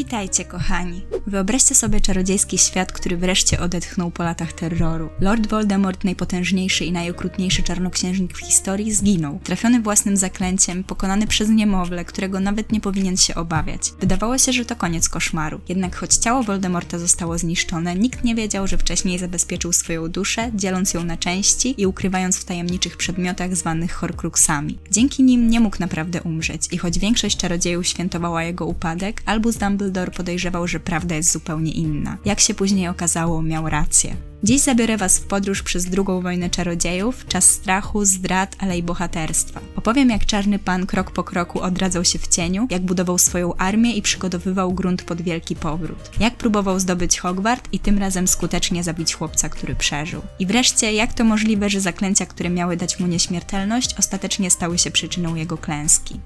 Witajcie, kochani. Wyobraźcie sobie czarodziejski świat, który wreszcie odetchnął po latach terroru. Lord Voldemort, najpotężniejszy i najokrutniejszy czarnoksiężnik w historii, zginął. Trafiony własnym zaklęciem, pokonany przez niemowlę, którego nawet nie powinien się obawiać. Wydawało się, że to koniec koszmaru. Jednak choć ciało Voldemorta zostało zniszczone, nikt nie wiedział, że wcześniej zabezpieczył swoją duszę, dzieląc ją na części i ukrywając w tajemniczych przedmiotach zwanych Horcruxami. Dzięki nim nie mógł naprawdę umrzeć i choć większość czarodziejów świętowała jego upadek, Albus Dumbledore podejrzewał, że prawda jest zupełnie inna. Jak się później okazało, miał rację. Dziś zabiorę Was w podróż przez drugą wojnę czarodziejów, czas strachu, zdrad, ale i bohaterstwa. Opowiem, jak czarny pan krok po kroku odradzał się w cieniu, jak budował swoją armię i przygotowywał grunt pod wielki powrót. Jak próbował zdobyć Hogwart i tym razem skutecznie zabić chłopca, który przeżył. I wreszcie, jak to możliwe, że zaklęcia, które miały dać mu nieśmiertelność, ostatecznie stały się przyczyną jego klęski.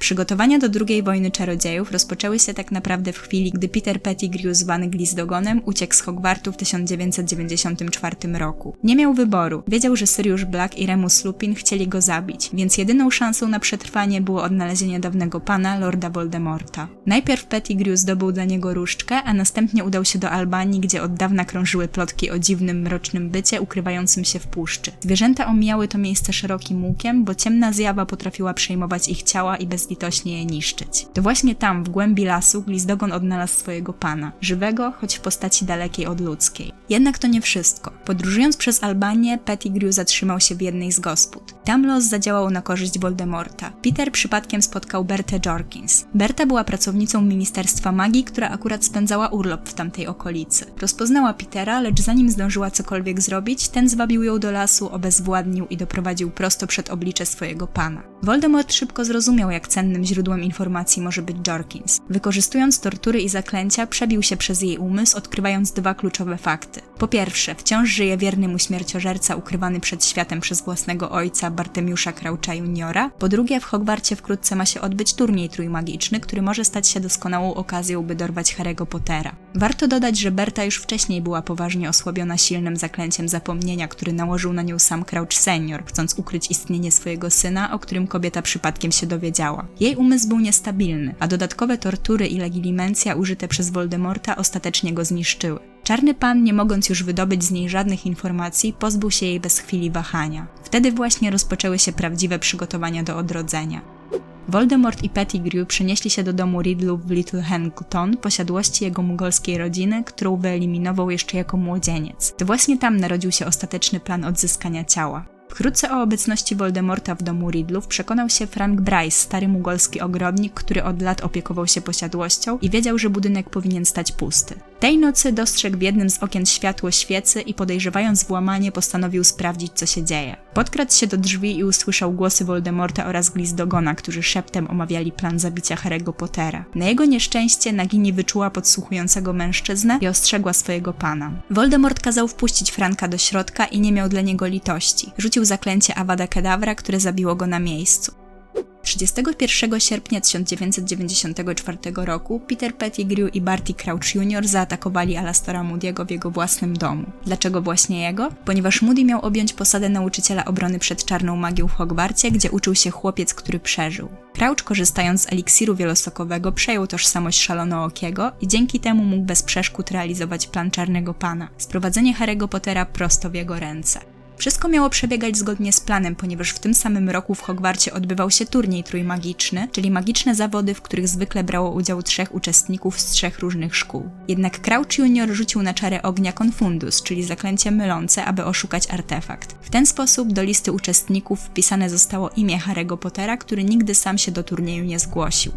Przygotowania do II wojny czarodziejów rozpoczęły się tak naprawdę w chwili, gdy Peter Pettigrew zwany Glizdogonem uciekł z Hogwartu w 1994 roku. Nie miał wyboru, wiedział, że Sirius Black i Remus Lupin chcieli go zabić, więc jedyną szansą na przetrwanie było odnalezienie dawnego pana, Lorda Voldemorta. Najpierw Pettigrew zdobył dla niego różdżkę, a następnie udał się do Albanii, gdzie od dawna krążyły plotki o dziwnym, mrocznym bycie ukrywającym się w puszczy. Zwierzęta omijały to miejsce szerokim łukiem, bo ciemna zjawa potrafiła przejmować ich ciała i bez bezlitośnie je niszczyć. To właśnie tam, w głębi lasu, Glizdogon odnalazł swojego pana, żywego, choć w postaci dalekiej od ludzkiej. Jednak to nie wszystko. Podróżując przez Albanię, Pettigrew zatrzymał się w jednej z gospod. Tam los zadziałał na korzyść Voldemorta. Peter przypadkiem spotkał Bertę Jorkins. Berta była pracownicą Ministerstwa Magii, która akurat spędzała urlop w tamtej okolicy. Rozpoznała Petera, lecz zanim zdążyła cokolwiek zrobić, ten zwabił ją do lasu, obezwładnił i doprowadził prosto przed oblicze swojego pana. Voldemort szybko zrozumiał, jak cennym źródłem informacji może być Jorkins. Wykorzystując tortury i zaklęcia, przebił się przez jej umysł, odkrywając dwa kluczowe fakty. Po pierwsze, wciąż żyje wierny mu śmierciożerca ukrywany przed światem przez własnego ojca Bartemiusza Croucha Juniora. Po drugie, w Hogwarcie wkrótce ma się odbyć turniej trójmagiczny, który może stać się doskonałą okazją, by dorwać Harry'ego Pottera. Warto dodać, że Berta już wcześniej była poważnie osłabiona silnym zaklęciem zapomnienia, który nałożył na nią sam Crouch senior, chcąc ukryć istnienie swojego syna, o którym kobieta przypadkiem się dowiedziała. Jej umysł był niestabilny, a dodatkowe tortury i legilimencja użyte przez Voldemorta ostatecznie go zniszczyły. Czarny Pan, nie mogąc już wydobyć z niej żadnych informacji, pozbył się jej bez chwili wahania. Wtedy właśnie rozpoczęły się prawdziwe przygotowania do odrodzenia. Voldemort i Pettigrew przenieśli się do domu Riddlów w Little Hangleton, posiadłości jego mugolskiej rodziny, którą wyeliminował jeszcze jako młodzieniec. To właśnie tam narodził się ostateczny plan odzyskania ciała. Wkrótce o obecności Voldemorta w domu Riddlów przekonał się Frank Bryce, stary mugolski ogrodnik, który od lat opiekował się posiadłością i wiedział, że budynek powinien stać pusty. Tej nocy dostrzegł w jednym z okien światło świecy i podejrzewając włamanie postanowił sprawdzić, co się dzieje. Podkradł się do drzwi i usłyszał głosy Voldemorta oraz Glizdogona, którzy szeptem omawiali plan zabicia Harry'ego Pottera. Na jego nieszczęście Nagini wyczuła podsłuchującego mężczyznę i ostrzegła swojego pana. Voldemort kazał wpuścić Franka do środka i nie miał dla niego litości. Rzucił zaklęcie Avada Kedavra, które zabiło go na miejscu. 31 sierpnia 1994 roku Peter Pettigrew i Barty Crouch Jr. zaatakowali Alastora Moody'ego w jego własnym domu. Dlaczego właśnie jego? Ponieważ Moody miał objąć posadę nauczyciela obrony przed czarną magią w Hogwarcie, gdzie uczył się chłopiec, który przeżył. Crouch, korzystając z eliksiru wielosokowego, przejął tożsamość szalonookiego i dzięki temu mógł bez przeszkód realizować plan Czarnego Pana – sprowadzenie Harry'ego Pottera prosto w jego ręce. Wszystko miało przebiegać zgodnie z planem, ponieważ w tym samym roku w Hogwarcie odbywał się turniej trójmagiczny, czyli magiczne zawody, w których zwykle brało udział trzech uczestników z trzech różnych szkół. Jednak Crouch Junior rzucił na czarę ognia Confundus, czyli zaklęcie mylące, aby oszukać artefakt. W ten sposób do listy uczestników wpisane zostało imię Harry'ego Pottera, który nigdy sam się do turnieju nie zgłosił.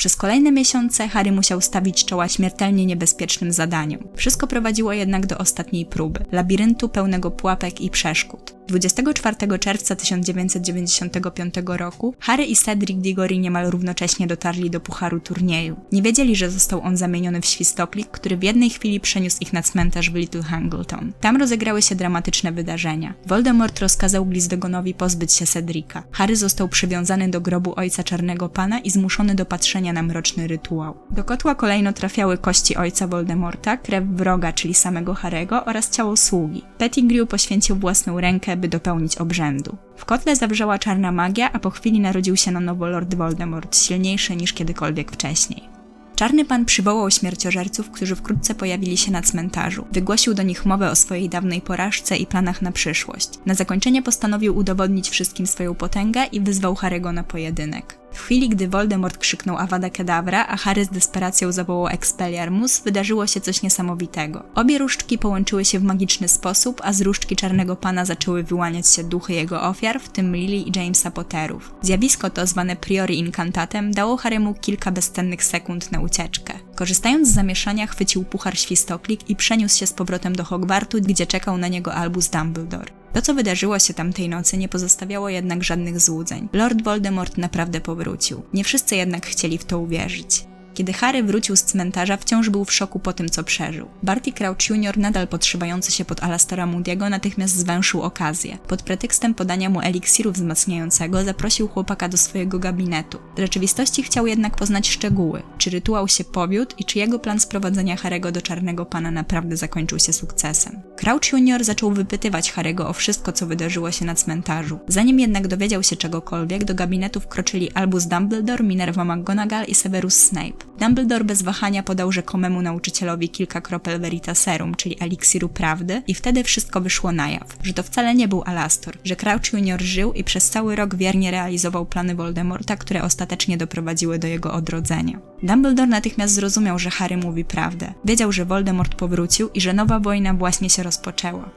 Przez kolejne miesiące Harry musiał stawić czoła śmiertelnie niebezpiecznym zadaniom. Wszystko prowadziło jednak do ostatniej próby labiryntu pełnego pułapek i przeszkód. 24 czerwca 1995 roku Harry i Cedric Diggory niemal równocześnie dotarli do pucharu turnieju. Nie wiedzieli, że został on zamieniony w świstoklik, który w jednej chwili przeniósł ich na cmentarz w Little Hangleton. Tam rozegrały się dramatyczne wydarzenia. Voldemort rozkazał Glizdogonowi pozbyć się Cedrika. Harry został przywiązany do grobu ojca Czarnego Pana i zmuszony do patrzenia na mroczny rytuał. Do kotła kolejno trafiały kości ojca Voldemorta, krew wroga, czyli samego Harego oraz ciało sługi. Pettigrew poświęcił własną rękę, by dopełnić obrzędu. W kotle zawrzała czarna magia, a po chwili narodził się na nowo Lord Voldemort, silniejszy niż kiedykolwiek wcześniej. Czarny Pan przywołał śmierciożerców, którzy wkrótce pojawili się na cmentarzu. Wygłosił do nich mowę o swojej dawnej porażce i planach na przyszłość. Na zakończenie postanowił udowodnić wszystkim swoją potęgę i wyzwał Harego na pojedynek. W chwili, gdy Voldemort krzyknął Avada Kedavra, a Harry z desperacją zawołał Expelliarmus, wydarzyło się coś niesamowitego. Obie różdżki połączyły się w magiczny sposób, a z różdżki Czarnego Pana zaczęły wyłaniać się duchy jego ofiar, w tym Lily i Jamesa Potterów. Zjawisko to, zwane priori incantatem, dało Harrymu kilka bezcennych sekund na ucieczkę. Korzystając z zamieszania, chwycił puchar świstoklik i przeniósł się z powrotem do Hogwartu, gdzie czekał na niego Albus Dumbledore. To, co wydarzyło się tamtej nocy, nie pozostawiało jednak żadnych złudzeń. Lord Voldemort naprawdę powrócił. Nie wszyscy jednak chcieli w to uwierzyć. Kiedy Harry wrócił z cmentarza, wciąż był w szoku po tym, co przeżył. Barty Crouch Jr., nadal podszywający się pod Alastora Moody'ego, natychmiast zwęszył okazję. Pod pretekstem podania mu eliksiru wzmacniającego, zaprosił chłopaka do swojego gabinetu. W rzeczywistości chciał jednak poznać szczegóły, czy rytuał się powiódł i czy jego plan sprowadzenia Harego do Czarnego Pana naprawdę zakończył się sukcesem. Crouch Jr. zaczął wypytywać Harego o wszystko, co wydarzyło się na cmentarzu. Zanim jednak dowiedział się czegokolwiek, do gabinetu wkroczyli Albus Dumbledore, Minerva McGonagall i Severus Snape. Dumbledore bez wahania podał rzekomemu nauczycielowi kilka kropel Veritaserum, czyli eliksiru prawdy, i wtedy wszystko wyszło na jaw, że to wcale nie był Alastor, że Crouch Junior żył i przez cały rok wiernie realizował plany Voldemorta, które ostatecznie doprowadziły do jego odrodzenia. Dumbledore natychmiast zrozumiał, że Harry mówi prawdę. Wiedział, że Voldemort powrócił i że nowa wojna właśnie się rozpoczęła.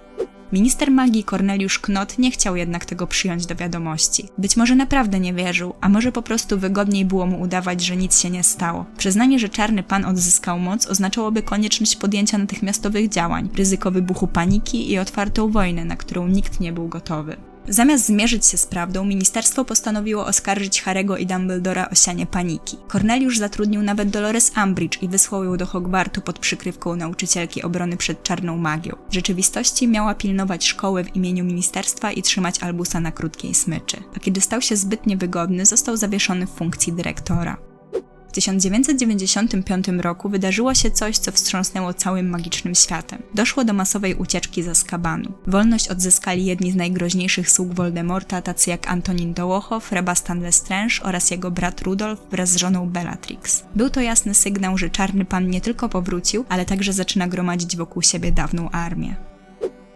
Minister magii Corneliusz Knot nie chciał jednak tego przyjąć do wiadomości. Być może naprawdę nie wierzył, a może po prostu wygodniej było mu udawać, że nic się nie stało. Przyznanie, że czarny pan odzyskał moc oznaczałoby konieczność podjęcia natychmiastowych działań, ryzyko wybuchu paniki i otwartą wojnę, na którą nikt nie był gotowy. Zamiast zmierzyć się z prawdą, ministerstwo postanowiło oskarżyć Harego i Dumbledora o sianie paniki. Corneliusz zatrudnił nawet Dolores Umbridge i wysłał ją do Hogwartu pod przykrywką nauczycielki obrony przed czarną magią. W rzeczywistości miała pilnować szkoły w imieniu ministerstwa i trzymać Albusa na krótkiej smyczy. A kiedy stał się zbyt niewygodny, został zawieszony w funkcji dyrektora. W 1995 roku wydarzyło się coś, co wstrząsnęło całym magicznym światem. Doszło do masowej ucieczki z Azkabanu. Wolność odzyskali jedni z najgroźniejszych sług Voldemorta, tacy jak Antonin Dołochow, Rebastan Lestrange oraz jego brat Rudolf wraz z żoną Bellatrix. Był to jasny sygnał, że Czarny Pan nie tylko powrócił, ale także zaczyna gromadzić wokół siebie dawną armię.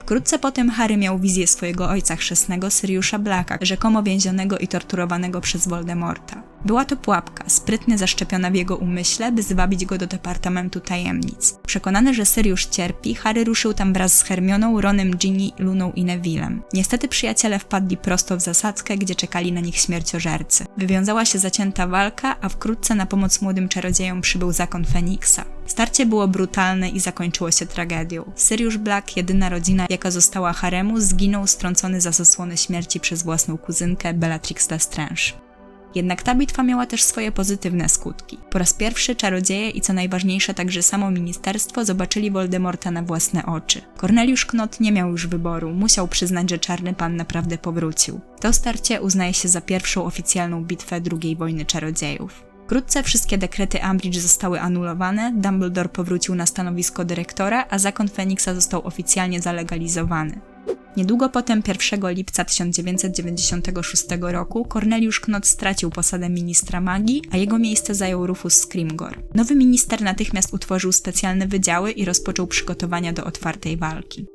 Wkrótce potem Harry miał wizję swojego ojca chrzestnego Syriusza Blacka, rzekomo więzionego i torturowanego przez Voldemorta. Była to pułapka, sprytnie zaszczepiona w jego umyśle, by zwabić go do Departamentu Tajemnic. Przekonany, że Syriusz cierpi, Harry ruszył tam wraz z Hermioną, Ronem, Ginny, Luną i Nevillem. Niestety przyjaciele wpadli prosto w zasadzkę, gdzie czekali na nich śmierciożercy. Wywiązała się zacięta walka, a wkrótce na pomoc młodym czarodziejom przybył zakon Feniksa. Starcie było brutalne i zakończyło się tragedią. Sirius Black, jedyna rodzina, jaka została haremu, zginął strącony za zasłony śmierci przez własną kuzynkę Bellatrix Lestrange. Jednak ta bitwa miała też swoje pozytywne skutki. Po raz pierwszy czarodzieje i co najważniejsze także samo ministerstwo zobaczyli Voldemorta na własne oczy. Corneliusz Knot nie miał już wyboru, musiał przyznać, że Czarny Pan naprawdę powrócił. To starcie uznaje się za pierwszą oficjalną bitwę II wojny czarodziejów. Wkrótce wszystkie dekrety Umbridge zostały anulowane, Dumbledore powrócił na stanowisko dyrektora, a zakon Feniksa został oficjalnie zalegalizowany. Niedługo potem, 1 lipca 1996 roku, Corneliusz Knot stracił posadę ministra magii, a jego miejsce zajął Rufus Scrimgor. Nowy minister natychmiast utworzył specjalne wydziały i rozpoczął przygotowania do otwartej walki.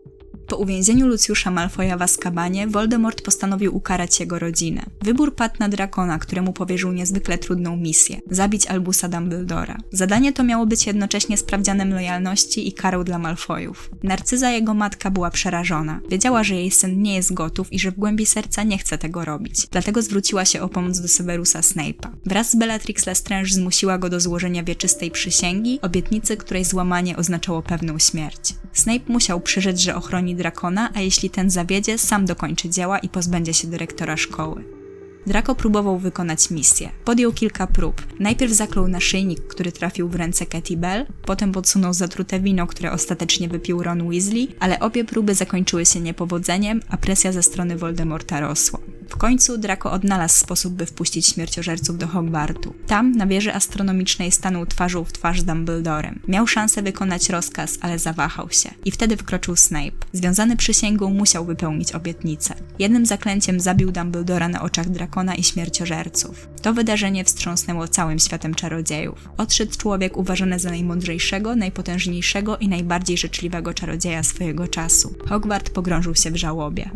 Po uwięzieniu Lucjusza Malfoya w Azkabanie, Voldemort postanowił ukarać jego rodzinę. Wybór padł na Drakona, któremu powierzył niezwykle trudną misję – zabić Albusa Dumbledora. Zadanie to miało być jednocześnie sprawdzianem lojalności i karą dla Malfoyów. Narcyza, jego matka, była przerażona. Wiedziała, że jej syn nie jest gotów i że w głębi serca nie chce tego robić. Dlatego zwróciła się o pomoc do Severusa Snape'a. Wraz z Bellatrix Lestrange zmusiła go do złożenia wieczystej przysięgi, obietnicy, której złamanie oznaczało pewną śmierć. Snape musiał przyrzec, że ochroni Drakona, a jeśli ten zawiedzie, sam dokończy dzieła i pozbędzie się dyrektora szkoły. Draco próbował wykonać misję. Podjął kilka prób. Najpierw zaklął naszyjnik, który trafił w ręce Katy Bell, potem podsunął zatrute wino, które ostatecznie wypił Ron Weasley, ale obie próby zakończyły się niepowodzeniem, a presja ze strony Voldemorta rosła. W końcu Draco odnalazł sposób, by wpuścić śmierciożerców do Hogwartu. Tam, na wieży astronomicznej, stanął twarzą w twarz z Dumbledorem. Miał szansę wykonać rozkaz, ale zawahał się. I wtedy wkroczył Snape. Związany przysięgą musiał wypełnić obietnicę. Jednym zaklęciem zabił Dumbledora na oczach Drakona i śmierciożerców. To wydarzenie wstrząsnęło całym światem czarodziejów. Odszedł człowiek uważany za najmądrzejszego, najpotężniejszego i najbardziej życzliwego czarodzieja swojego czasu. Hogwart pogrążył się w żałobie.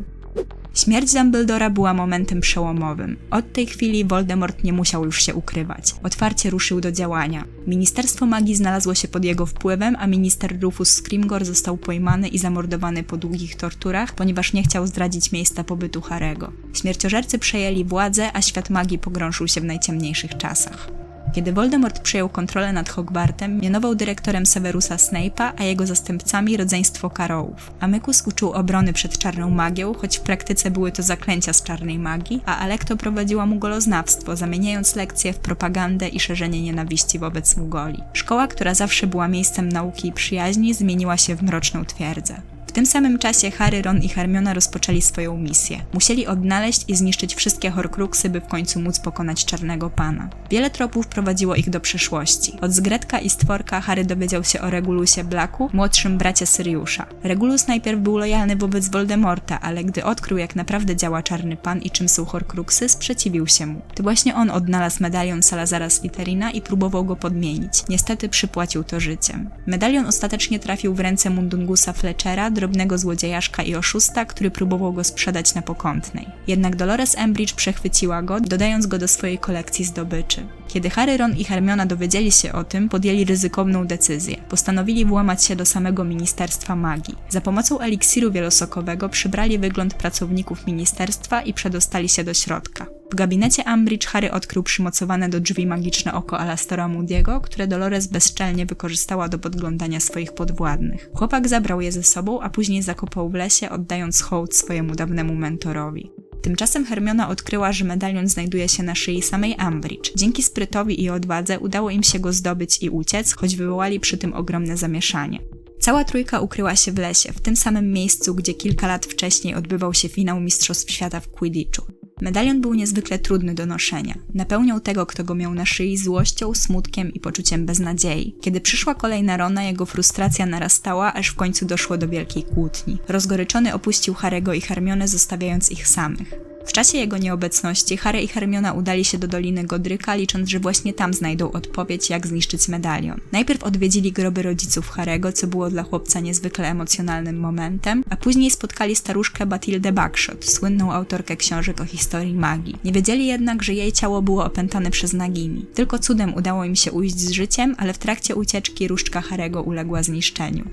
Śmierć Dumbledora była momentem przełomowym. Od tej chwili Voldemort nie musiał już się ukrywać. Otwarcie ruszył do działania. Ministerstwo Magii znalazło się pod jego wpływem, a minister Rufus Scrimgor został pojmany i zamordowany po długich torturach, ponieważ nie chciał zdradzić miejsca pobytu Harego. Śmierciożercy przejęli władzę, a świat magii pogrążył się w najciemniejszych czasach. Kiedy Voldemort przejął kontrolę nad Hogwartem, mianował dyrektorem Severusa Snape'a, a jego zastępcami rodzeństwo Karolów. Amykus uczył obrony przed czarną magią, choć w praktyce były to zaklęcia z czarnej magii, a Alekto prowadziła mugoloznawstwo, zamieniając lekcje w propagandę i szerzenie nienawiści wobec Mugoli. Szkoła, która zawsze była miejscem nauki i przyjaźni, zmieniła się w mroczną twierdzę. Tym samym czasie Harry, Ron i Hermiona rozpoczęli swoją misję. Musieli odnaleźć i zniszczyć wszystkie Horcruxy, by w końcu móc pokonać Czarnego Pana. Wiele tropów prowadziło ich do przeszłości. Od Zgredka i Stworka Harry dowiedział się o Regulusie Blacku, młodszym bracie Syriusza. Regulus najpierw był lojalny wobec Voldemorta, ale gdy odkrył jak naprawdę działa Czarny Pan i czym są Horcruxy, sprzeciwił się mu. To właśnie on odnalazł medalion Salazara Slytherina i próbował go podmienić. Niestety przypłacił to życiem. Medalion ostatecznie trafił w ręce Mundungusa Fletchera, drobnego złodziejaszka i oszusta, który próbował go sprzedać na pokątnej. Jednak Dolores Umbridge przechwyciła go, dodając go do swojej kolekcji zdobyczy. Kiedy Harry, Ron i Hermiona dowiedzieli się o tym, podjęli ryzykowną decyzję. Postanowili włamać się do samego Ministerstwa Magii. Za pomocą eliksiru wielosokowego przybrali wygląd pracowników ministerstwa i przedostali się do środka. W gabinecie Umbridge Harry odkrył przymocowane do drzwi magiczne oko Alastora Moody'ego, które Dolores bezczelnie wykorzystała do podglądania swoich podwładnych. Chłopak zabrał je ze sobą, a później zakopał w lesie, oddając hołd swojemu dawnemu mentorowi. Tymczasem Hermiona odkryła, że medalion znajduje się na szyi samej Umbridge. Dzięki sprytowi i odwadze udało im się go zdobyć i uciec, choć wywołali przy tym ogromne zamieszanie. Cała trójka ukryła się w lesie, w tym samym miejscu, gdzie kilka lat wcześniej odbywał się finał Mistrzostw Świata w Quidditchu. Medalion był niezwykle trudny do noszenia. Napełniał tego, kto go miał na szyi złością, smutkiem i poczuciem beznadziei. Kiedy przyszła kolej na Rona, jego frustracja narastała, aż w końcu doszło do wielkiej kłótni. Rozgoryczony opuścił Harego i Hermionę, zostawiając ich samych. W czasie jego nieobecności Harry i Hermiona udali się do Doliny Godryka, licząc, że właśnie tam znajdą odpowiedź, jak zniszczyć medalion. Najpierw odwiedzili groby rodziców Harego, co było dla chłopca niezwykle emocjonalnym momentem, a później spotkali staruszkę Batildę Buckshot, słynną autorkę książek o historii magii. Nie wiedzieli jednak, że jej ciało było opętane przez Nagini. Tylko cudem udało im się ujść z życiem, ale w trakcie ucieczki różdżka Harego uległa zniszczeniu.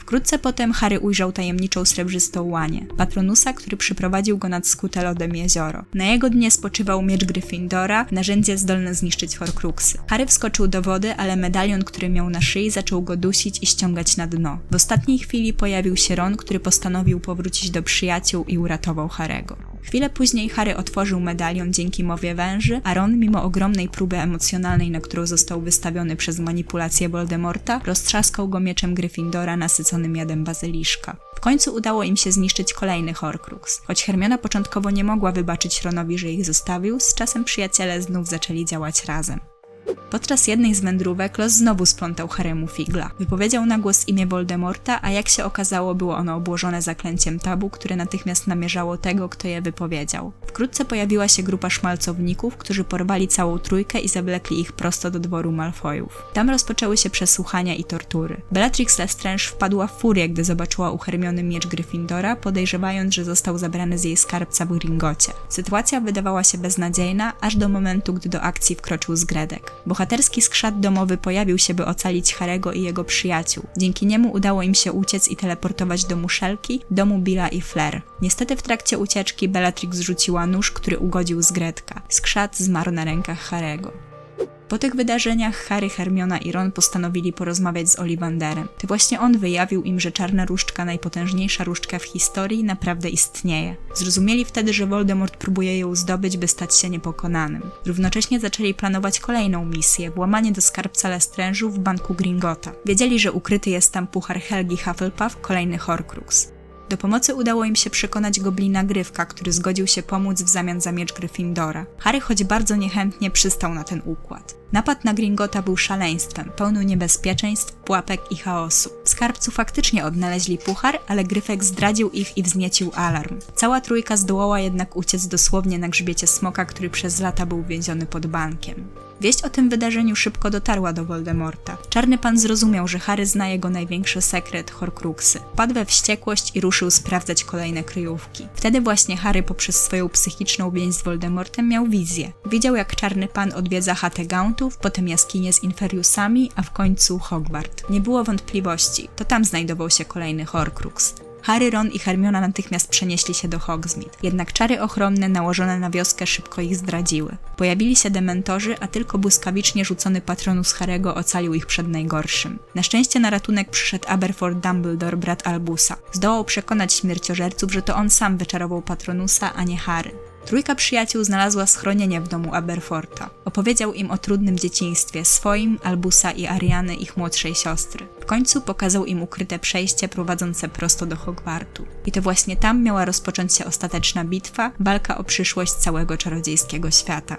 Wkrótce potem Harry ujrzał tajemniczą srebrzystą łanię, patronusa, który przyprowadził go nad skute lodem jezioro. Na jego dnie spoczywał miecz Gryffindora, narzędzie zdolne zniszczyć Horcruxy. Harry wskoczył do wody, ale medalion, który miał na szyi, zaczął go dusić i ściągać na dno. W ostatniej chwili pojawił się Ron, który postanowił powrócić do przyjaciół i uratował Harego. Chwilę później Harry otworzył medalion dzięki mowie węży, a Ron, mimo ogromnej próby emocjonalnej, na którą został wystawiony przez manipulację Voldemorta, roztrzaskał go mieczem Gryffindora nasyconym jadem bazyliszka. W końcu udało im się zniszczyć kolejny Horcrux. Choć Hermiona początkowo nie mogła wybaczyć Ronowi, że ich zostawił, z czasem przyjaciele znów zaczęli działać razem. Podczas jednej z wędrówek Los znowu splątał Haremu figla. Wypowiedział na głos imię Voldemorta, a jak się okazało, było ono obłożone zaklęciem tabu, które natychmiast namierzało tego, kto je wypowiedział. Wkrótce pojawiła się grupa szmalcowników, którzy porwali całą trójkę i zawlekli ich prosto do dworu Malfoyów. Tam rozpoczęły się przesłuchania i tortury. Bellatrix Lestrange wpadła w furię, gdy zobaczyła u Hermiony miecz Gryffindora, podejrzewając, że został zabrany z jej skarbca w Gringocie. Sytuacja wydawała się beznadziejna, aż do momentu, gdy do akcji wkroczył Zgredek. Bohaterski skrzat domowy pojawił się, by ocalić Harego i jego przyjaciół. Dzięki niemu udało im się uciec i teleportować do muszelki, domu Billa i Flair. Niestety w trakcie ucieczki Bellatrix zrzuciła nóż, który ugodził Zgredka. Skrzat zmarł na rękach Harego. Po tych wydarzeniach Harry, Hermiona i Ron postanowili porozmawiać z Ollivanderem. To właśnie on wyjawił im, że czarna różdżka, najpotężniejsza różdżka w historii, naprawdę istnieje. Zrozumieli wtedy, że Voldemort próbuje ją zdobyć, by stać się niepokonanym. Równocześnie zaczęli planować kolejną misję, włamanie do skarbca Lestrange'u w banku Gringota. Wiedzieli, że ukryty jest tam puchar Helgi Hufflepuff, kolejny Horcrux. Do pomocy udało im się przekonać goblina Gryfka, który zgodził się pomóc w zamian za miecz Gryffindora. Harry choć bardzo niechętnie przystał na ten układ. Napad na Gringota był szaleństwem, pełną niebezpieczeństw, pułapek i chaosu. W skarbcu faktycznie odnaleźli puchar, ale Gryfek zdradził ich i wzniecił alarm. Cała trójka zdołała jednak uciec dosłownie na grzbiecie smoka, który przez lata był więziony pod bankiem. Wieść o tym wydarzeniu szybko dotarła do Voldemorta. Czarny pan zrozumiał, że Harry zna jego największy sekret, Horcruxy. Padł we wściekłość i ruszył sprawdzać kolejne kryjówki. Wtedy właśnie Harry poprzez swoją psychiczną więź z Voldemortem miał wizję. Widział jak czarny pan odwiedza chatę Gauntów, potem jaskinię z Inferiusami, a w końcu Hogwart. Nie było wątpliwości, to tam znajdował się kolejny Horcrux. Harry, Ron i Hermiona natychmiast przenieśli się do Hogsmeade. Jednak czary ochronne nałożone na wioskę szybko ich zdradziły. Pojawili się dementorzy, a tylko błyskawicznie rzucony patronus Harego ocalił ich przed najgorszym. Na szczęście na ratunek przyszedł Aberforth Dumbledore, brat Albusa. Zdołał przekonać śmierciożerców, że to on sam wyczarował patronusa, a nie Harry. Trójka przyjaciół znalazła schronienie w domu Aberforta. Opowiedział im o trudnym dzieciństwie swoim, Albusa i Ariany, ich młodszej siostry. W końcu pokazał im ukryte przejście prowadzące prosto do Hogwartu. I to właśnie tam miała rozpocząć się ostateczna bitwa, walka o przyszłość całego czarodziejskiego świata.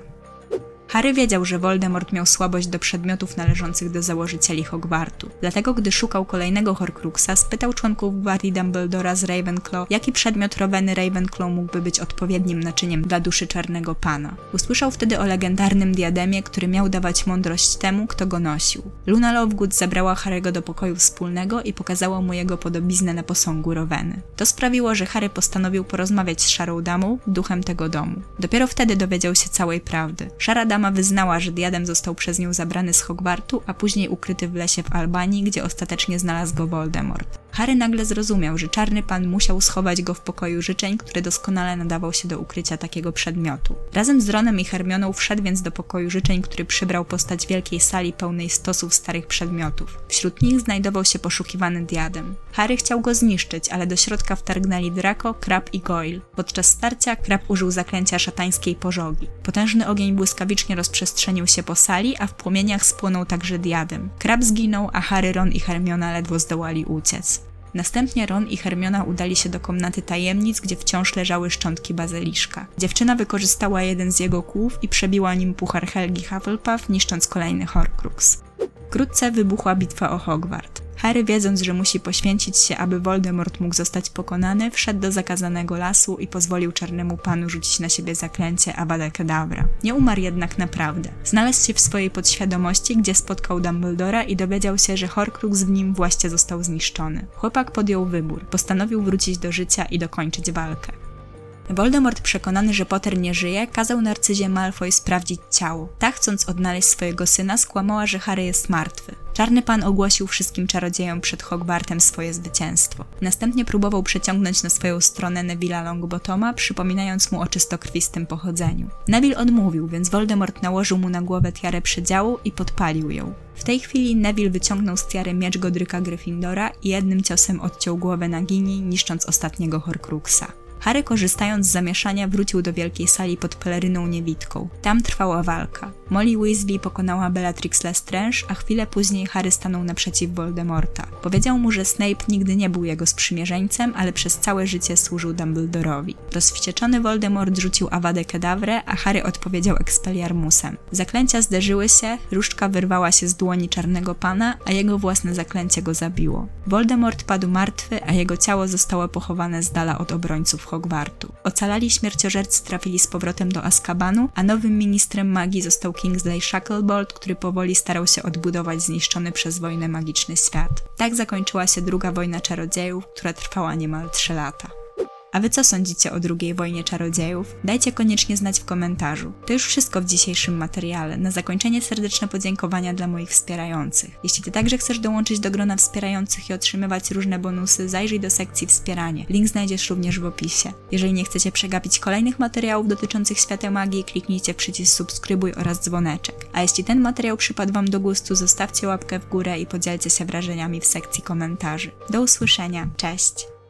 Harry wiedział, że Voldemort miał słabość do przedmiotów należących do założycieli Hogwartu. Dlatego, gdy szukał kolejnego Horcruxa, spytał członków Gwardii Dumbledora z Ravenclaw, jaki przedmiot Roweny Ravenclaw mógłby być odpowiednim naczyniem dla duszy Czarnego Pana. Usłyszał wtedy o legendarnym diademie, który miał dawać mądrość temu, kto go nosił. Luna Lovegood zabrała Harry'ego do pokoju wspólnego i pokazała mu jego podobiznę na posągu Roweny. To sprawiło, że Harry postanowił porozmawiać z Szarą Damą, duchem tego domu. Dopiero wtedy dowiedział się całej prawdy. Szara Dama Dama wyznała, że diadem został przez nią zabrany z Hogwartu, a później ukryty w lesie w Albanii, gdzie ostatecznie znalazł go Voldemort. Harry nagle zrozumiał, że czarny pan musiał schować go w pokoju życzeń, który doskonale nadawał się do ukrycia takiego przedmiotu. Razem z Ronem i Hermioną wszedł więc do pokoju życzeń, który przybrał postać wielkiej sali pełnej stosów starych przedmiotów. Wśród nich znajdował się poszukiwany diadem. Harry chciał go zniszczyć, ale do środka wtargnęli Draco, Krab i Goyle. Podczas starcia Krab użył zaklęcia szatańskiej pożogi. Potężny ogień błyskawicznie rozprzestrzenił się po sali, a w płomieniach spłonął także diadem. Krab zginął, a Harry, Ron i Hermiona ledwo zdołali uciec. Następnie Ron i Hermiona udali się do komnaty tajemnic, gdzie wciąż leżały szczątki bazyliszka. Dziewczyna wykorzystała jeden z jego kłów i przebiła nim puchar Helgi Hufflepuff, niszcząc kolejny Horcrux. Wkrótce wybuchła bitwa o Hogwart. Harry, wiedząc, że musi poświęcić się, aby Voldemort mógł zostać pokonany, wszedł do zakazanego lasu i pozwolił czarnemu panu rzucić na siebie zaklęcie Avada Kedavra. Nie umarł jednak naprawdę. Znalazł się w swojej podświadomości, gdzie spotkał Dumbledora i dowiedział się, że Horcrux w nim właśnie został zniszczony. Chłopak podjął wybór. Postanowił wrócić do życia i dokończyć walkę. Voldemort przekonany, że Potter nie żyje, kazał Narcyzie Malfoy sprawdzić ciało. Ta, chcąc odnaleźć swojego syna, skłamała, że Harry jest martwy. Czarny Pan ogłosił wszystkim czarodziejom przed Hogwartem swoje zwycięstwo. Następnie próbował przeciągnąć na swoją stronę Neville'a Longbotoma, przypominając mu o czystokrwistym pochodzeniu. Neville odmówił, więc Voldemort nałożył mu na głowę tiarę przedziału i podpalił ją. W tej chwili Neville wyciągnął z tiary miecz Godryka Gryffindora i jednym ciosem odciął głowę Nagini, niszcząc ostatniego Horcruxa. Harry korzystając z zamieszania wrócił do wielkiej sali pod peleryną niewidką. Tam trwała walka. Molly Weasley pokonała Bellatrix Lestrange, a chwilę później Harry stanął naprzeciw Voldemorta. Powiedział mu, że Snape nigdy nie był jego sprzymierzeńcem, ale przez całe życie służył Dumbledorowi. Rozwścieczony Voldemort rzucił Avada Kedavra, a Harry odpowiedział Expelliarmusem. Zaklęcia zderzyły się, różdżka wyrwała się z dłoni Czarnego Pana, a jego własne zaklęcie go zabiło. Voldemort padł martwy, a jego ciało zostało pochowane z dala od obrońców Hogwartu. Ocalali śmierciożercy trafili z powrotem do Azkabanu, a nowym ministrem magii został Kingsley Shacklebolt, który powoli starał się odbudować zniszczony przez wojnę magiczny świat. Tak zakończyła się druga wojna czarodziejów, która trwała niemal 3 lata. A wy co sądzicie o drugiej wojnie czarodziejów? Dajcie koniecznie znać w komentarzu. To już wszystko w dzisiejszym materiale. Na zakończenie serdeczne podziękowania dla moich wspierających. Jeśli ty także chcesz dołączyć do grona wspierających i otrzymywać różne bonusy, zajrzyj do sekcji wspieranie. Link znajdziesz również w opisie. Jeżeli nie chcecie przegapić kolejnych materiałów dotyczących świata magii, kliknijcie przycisk subskrybuj oraz dzwoneczek. A jeśli ten materiał przypadł wam do gustu, zostawcie łapkę w górę i podzielcie się wrażeniami w sekcji komentarzy. Do usłyszenia. Cześć!